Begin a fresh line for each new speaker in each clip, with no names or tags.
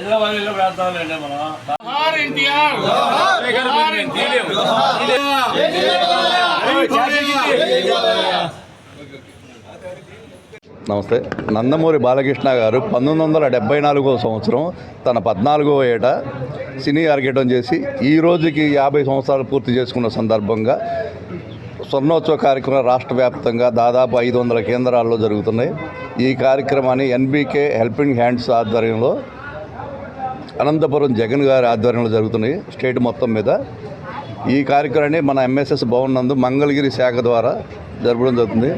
మనం
నమస్తే. నందమూరి బాలకృష్ణ గారు పంతొమ్మిది వందల డెబ్బై నాలుగో సంవత్సరం తన పద్నాలుగవ ఏట సినీ అరగటం చేసి ఈ రోజుకి యాభై సంవత్సరాలు పూర్తి చేసుకున్న సందర్భంగా స్వర్ణోత్సవ కార్యక్రమం రాష్ట్ర వ్యాప్తంగా దాదాపు ఐదు వందల కేంద్రాల్లో జరుగుతున్నాయి. ఈ కార్యక్రమాన్ని ఎన్బీకే హెల్పింగ్ హ్యాండ్స్ ఆధ్వర్యంలో అనంతపురం జగన్ గారి ఆధ్వర్యంలో జరుగుతున్నాయి స్టేట్ మొత్తం మీద. ఈ కార్యక్రమాన్ని మన ఎంఎస్ఎస్ భవన్ నందు మంగళగిరి శాఖ ద్వారా జరపడం జరుగుతుంది.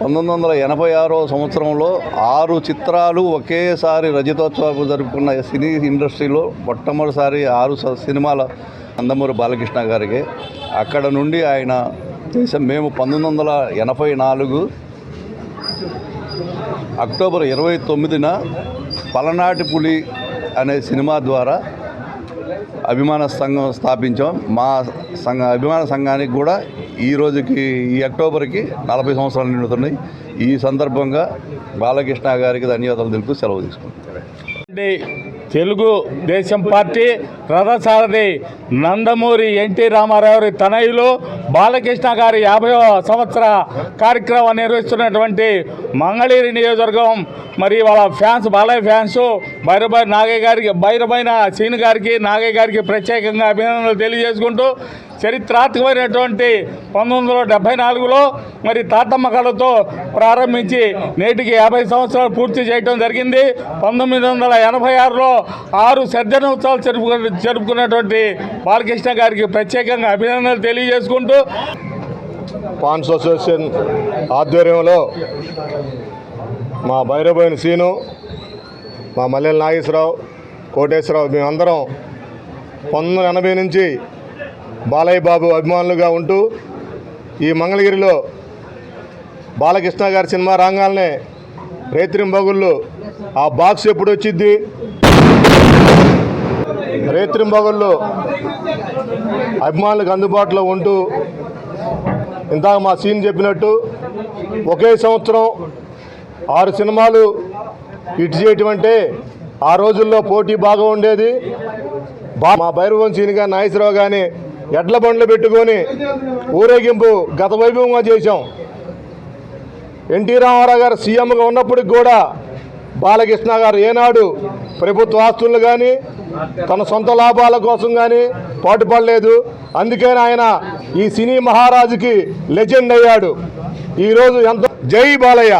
పంతొమ్మిది వందల ఎనభై ఆరో సంవత్సరంలో ఆరు చిత్రాలు ఒకేసారి రజతోత్సవాలు జరుపుకున్న సినీ ఇండస్ట్రీలో మొట్టమొదటిసారి ఆరు స- సినిమాల నందమూరి బాలకృష్ణ గారికి. అక్కడ నుండి ఆయన చేసే మేము పంతొమ్మిది వందల ఎనభై నాలుగు అక్టోబర్ ఇరవై తొమ్మిదిన పలనాటి పులి అనే సినిమా ద్వారా అభిమాన సంఘం స్థాపించాం. మా సంఘ అభిమాన సంఘానికి కూడా ఈ రోజుకి ఈ అక్టోబర్కి నలభై సంవత్సరాలు నిండుతున్నాయి. ఈ సందర్భంగా బాలకృష్ణ గారికి ధన్యవాదాలు తెలుపుతూ సెలవు తీసుకుంటాం
తెలుగుదేశం తెలుగు దేశం పార్టీ రథసారథి నందమూరి ఎన్టీ రామారావు తనయులు బాలకృష్ణ గారి యాభై సంవత్సర కార్యక్రమం నిర్వహిస్తున్నటువంటి మంగళగిరి నియోజకవర్గం. మరి వాళ్ళ ఫ్యాన్స్ బాలయ్య ఫ్యాన్స్ భైరబాయ్ నాగయ్య గారికి భైరమైన సీను గారికి నాగయ్య గారికి ప్రత్యేకంగా అభినందనలు తెలియజేసుకుంటూ చరిత్రాత్మకమైనటువంటి పంతొమ్మిది వందల డెబ్బై నాలుగులో మరి తాతమ్మ కళతో ప్రారంభించి నేటికి యాభై సంవత్సరాలు పూర్తి చేయడం జరిగింది. పంతొమ్మిది వందల ఎనభై ఆరులో ఆరు సర్జనోత్సవాలు జరుపుకు జరుపుకున్నటువంటి బాలకృష్ణ గారికి ప్రత్యేకంగా అభినందనలు తెలియజేసుకుంటూ
పాన్స్ అసోసియేషన్ ఆధ్వర్యంలో మా భైరవైన సీను మా మల్లెల నాగేశ్వరరావు కోటేశ్వరరావు మేమందరం పంతొమ్మిది ఎనభై నుంచి బాలయ్య బాబు అభిమానులుగా ఉంటూ ఈ మంగళగిరిలో బాలకృష్ణ గారి సినిమా రాగానే రేత్రింబగుళ్ళు ఆ బాక్స్ ఎప్పుడు వచ్చిద్ది రేత్రింబగుళ్ళు అభిమానులకు అందుబాటులో ఉంటూ ఇందాక మా సీన్ చెప్పినట్టు ఒకే సంవత్సరం ఆరు సినిమాలు హిట్ చేయటం అంటే ఆ రోజుల్లో పోటీ బాగా ఉండేది. బా మా భైరవం సీన్ కానీ నాగేశ్వరరావు కానీ ఎడ్ల బండ్లు పెట్టుకొని ఊరేగింపు గత వైభవంగా చేశాం. ఎన్టీ రామారావు గారు సీఎంగా ఉన్నప్పటికి కూడా బాలకృష్ణ గారు ఏనాడు ప్రభుత్వ ఆస్తులను కానీ తన సొంత లాభాల కోసం కానీ పాటుపడలేదు. అందుకని ఆయన ఈ సినీ మహారాజుకి లెజెండ్ అయ్యాడు. ఈరోజు ఎంత జై బాలయ్య.